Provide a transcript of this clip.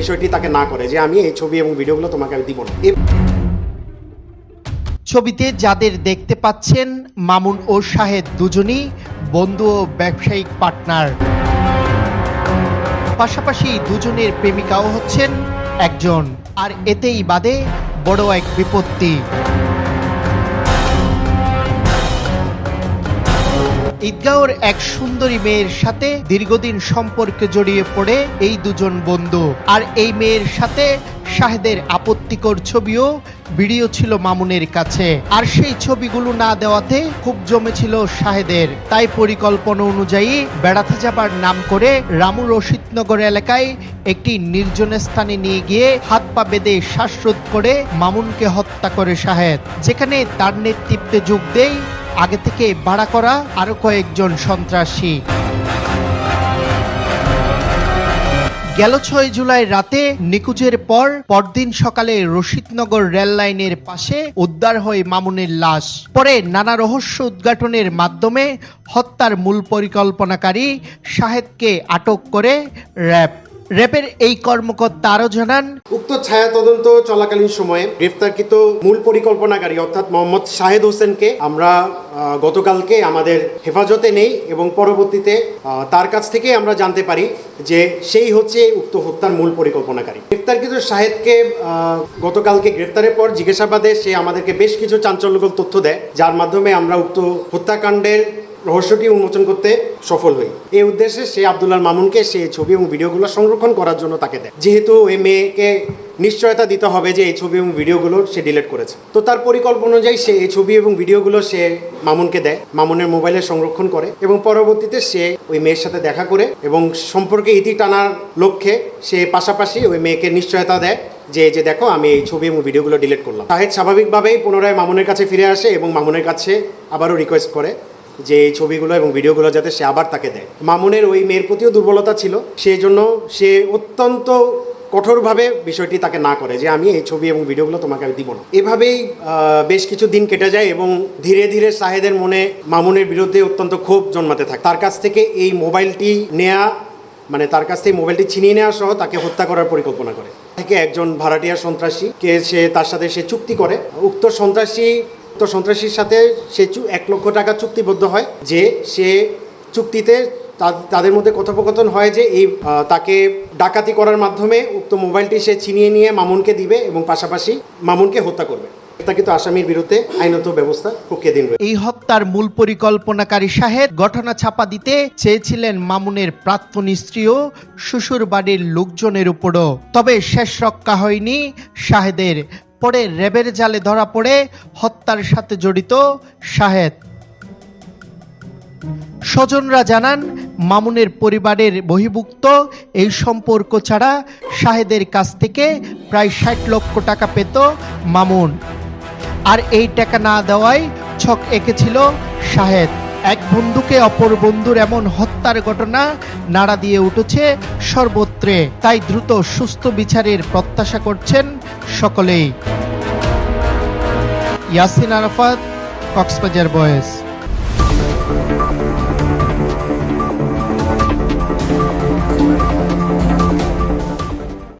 বিষয়টি তাকে না করে যে আমি এই ছবি এবং ভিডিওগুলো তোমাকে আমি দিব না। ছবিতে যাদের দেখতে পাচ্ছেন মামুন ও শাহেদ দুজনই বন্ধু ও ব্যবসায়িক পার্টনার। পাশাপাশি দুজনের প্রেমিকাও হচ্ছেন একজন, আর এতেই বাদে বড় এক বিপত্তি। ঈদগাঁওর এক সুন্দরী মেয়ের সাথে দীর্ঘদিন সম্পর্কে জড়িয়ে পড়ে এই দুজন বন্ধু। আর এই মেয়ের সাথে শাহেদের আপত্তিকর ছবিও ভিডিও ছিল মামুনের কাছে। আর সেই ছবিগুলো না দেওয়াতে খুব জমেছিল শাহেদের। তাই পরিকল্পনা অনুযায়ী বেড়াতে যাবার নাম করে রামু রশিদনগর এলাকায় একটি নির্জন স্থানে নিয়ে গিয়ে হাত পা বেঁধে শ্বাসরোধ করে মামুনকে হত্যা করে শাহেদ। যেখানে তার নেতৃত্বে যোগ দেয় আগে থেকে ভাড়া করা আরও কয়েকজন সন্ত্রাসী। গেল ছয় জুলাই রাতে নিকুজের পর পরদিন সকালে রশিদনগর রেল লাইনের পাশে উদ্ধার হয় মামুনের লাশ। পরে নানা রহস্য উদ্ঘাটনের মাধ্যমে হত্যার মূল পরিকল্পনাকারী শাহেদকে আটক করে র্যাব। র্যাবের এই কর্মকর্তা আরও জানান, উক্ত ছায়া তদন্ত চলাকালীন সময়ে গ্রেফতারকৃত মূল পরিকল্পনাকারী অর্থাৎ মোহাম্মদ শাহেদ হোসেনকে আমরা গতকালকে আমাদের হেফাজতে নেই এবং পরবর্তীতে তার কাছ থেকে আমরা জানতে পারি যে সেই হচ্ছে উক্ত হত্যার মূল পরিকল্পনাকারী। গ্রেফতারকৃত শাহেদকে গতকালকে গ্রেফতারের পর জিজ্ঞাসাবাদে সে আমাদেরকে বেশ কিছু চাঞ্চল্যকর তথ্য দেয়, যার মাধ্যমে আমরা উক্ত হত্যাকাণ্ডের রহস্যটি উন্মোচন করতে সফল হই। এই উদ্দেশ্যে সে আবদুল্লাহ মামুনকে সে ছবি এবং ভিডিওগুলো সংরক্ষণ করার জন্য তাকে দেয়। যেহেতু ওই মেয়েকে নিশ্চয়তা দিতে হবে যে এই ছবি এবং ভিডিওগুলো সে ডিলিট করেছে। তো তার পরিকল্পনা অনুযায়ী সে এই ছবি এবং ভিডিওগুলো সে মামুনকে দেয়। মামুনের মোবাইলে সংরক্ষণ করে এবং পরবর্তীতে সে ওই মেয়ের সাথে দেখা করে এবং সম্পর্কে ইতি টানার লক্ষ্যে সে পাশাপাশি ওই মেয়েকে নিশ্চয়তা দেয় যে যে দেখো আমি এই ছবি এবং ভিডিওগুলো ডিলিট করলাম। শাহেদ স্বাভাবিকভাবেই পুনরায় মামুনের কাছে ফিরে আসে এবং মামুনের কাছে আবারও রিকোয়েস্ট করে যে এই ছবিগুলো এবং ভিডিওগুলো যাতে সে আবার তাকে দেয়। মামুনের ওই মেয়ের প্রতিও দুর্বলতা ছিল সেই জন্য সে অত্যন্ত কঠোরভাবে বিষয়টি তাকে না করে যে আমি এই ছবি এবং ভিডিওগুলো তোমাকে আমি দিব না। এভাবেই বেশ কিছু দিন কেটে যায় এবং ধীরে ধীরে সাহেদের মনে মামুনের বিরুদ্ধে অত্যন্ত ক্ষোভ জন্মাতে থাকে। তার কাছ থেকে এই মোবাইলটি নেয়া মানে তার কাছ থেকে মোবাইলটি ছিনিয়ে নেওয়া সহ তাকে হত্যা করার পরিকল্পনা করে। থেকে একজন ভাড়াটিয়া সন্ত্রাসী কে সে, তার সাথে সে চুক্তি করে। উক্ত সন্ত্রাসী উক্ত সন্ত্রাসীর সাথে সে এক লক্ষ টাকা চুক্তিবদ্ধ হয় যে সে চুক্তিতে তাদের মধ্যে কথোপকথন হয় যে এই তাকে ডাকাতি করার মাধ্যমে উক্ত মোবাইলটি সে ছিনিয়ে নিয়ে মামুনকে দিবে এবং পাশাপাশি মামুনকে হত্যা করবে। কিন্তু আসামির বিরুদ্ধে আইনত ব্যবস্থা প্রক্রিয়াধীন রয়েছে। এই হত্যার মূল পরিকল্পনাকারী শাহেদ ঘটনা ছাপা দিতে চেয়েছিলেন মামুনের প্রাক্তন স্ত্রী ও শ্বশুর বাড়ির লোকজনের উপরও। তবে শেষ রক্ষা হয়নি শাহেদের পরে র্যাবের জালে ধরা পড়ে, হত্যার সাথে জড়িত শাহেদ। স্বজনরা জানান, মামুনের পরিবারের বহির্ভুক্ত, এই সম্পর্ক ছাড়া শাহেদের কাছ থেকে প্রায় ষাট লক্ষ টাকা পেত মামুন। আর এই টাকা না দেওয়ায় ছক এঁকেছিল শাহেদ। এক বন্ধুকে অপর বন্ধুর এমন হত্যার ঘটনা নাড়া দিয়ে উঠেছে সর্বত্রে। তাই দ্রুত সুস্থ বিচারের প্রত্যাশা করছেন সকলেই। ইয়াসিন আরাফাত, কক্সবাজার বয়েস